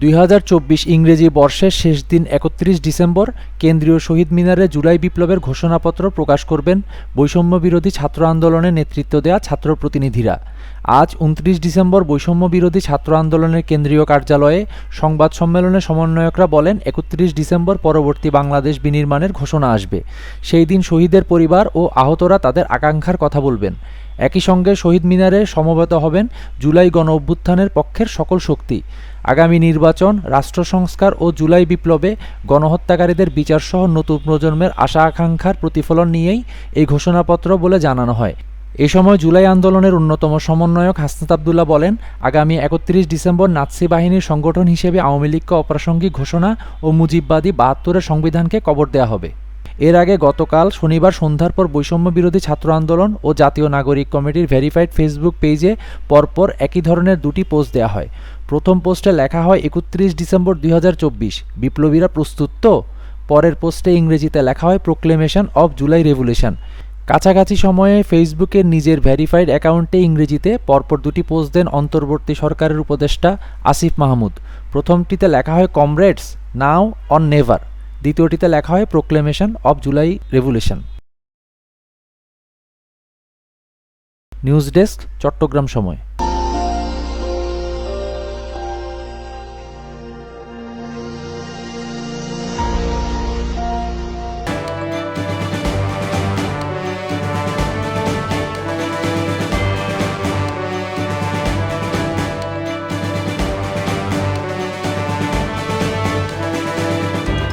দুই হাজার চব্বিশ ইংরেজি বর্ষের শেষ দিন একত্রিশ ডিসেম্বর কেন্দ্রীয় শহীদ মিনারে জুলাই বিপ্লবের ঘোষণাপত্র প্রকাশ করবেন বৈষম্য বিরোধী ছাত্র আন্দোলনে নেতৃত্ব দেয়া ছাত্র প্রতিনিধিরা। আজ উনত্রিশ ডিসেম্বর বৈষম্য বিরোধী ছাত্র আন্দোলনের কেন্দ্রীয় কার্যালয়ে সংবাদ সম্মেলনে সমন্বয়করা বলেন, একত্রিশ ডিসেম্বর পরবর্তী বাংলাদেশ বিনির্মাণের ঘোষণা আসবে। সেই দিন শহীদের পরিবার ও আহতরা তাদের আকাঙ্ক্ষার কথা বলবেন। একই সঙ্গে শহীদ মিনারে সমবেত হবেন জুলাই গণ অভ্যুত্থানের পক্ষের সকল শক্তি। আগামী নির্বাচন, রাষ্ট্র সংস্কার ও জুলাই বিপ্লবে গণহত্যাকারীদের বিচারসহ নতুন প্রজন্মের আশা আকাঙ্ক্ষার প্রতিফলন নিয়েই এই ঘোষণাপত্র বলে জানানো হয়। এ সময় জুলাই আন্দোলনের অন্যতম সমন্বয়ক হাসনাত আবদুল্লাহ বলেন, আগামী একত্রিশ ডিসেম্বর নাৎসি বাহিনীর সংগঠন হিসেবে আওয়ামী লীগকে অপ্রাসঙ্গিক ঘোষণা ও মুজিববাদী বাহাত্তরের সংবিধানকে কবর দেওয়া হবে। এর আগে গতকাল শনিবার সন্ধ্যার পর বৈষম্য বিরোধী ছাত্র আন্দোলন ও জাতীয় নাগরিক কমিটির ভেরিফাইড ফেসবুক পেজে পরপর একই ধরনের দুটি পোস্ট দেওয়া হয়। প্রথম পোস্টে লেখা হয়, একত্রিশ ডিসেম্বর দুই হাজার চব্বিশ, বিপ্লবীরা প্রস্তুত তো? পরের পোস্টে ইংরেজিতে লেখা হয়, প্রোক্লেমেশন অব জুলাই রেভুলেশন। কাছাকাছি সময়ে ফেসবুকে নিজের ভ্যারিফাইড অ্যাকাউন্টে ইংরেজিতে পরপর দুটি পোস্ট দেন অন্তর্বর্তী সরকারের উপদেষ্টা আসিফ মাহমুদ। প্রথমটিতে লেখা হয়, কমরেডস, নাও অন নেভার দ্বিতীয়টিতে লেখা হয়, proclamation of July revolution news desk, Chattogram সময়।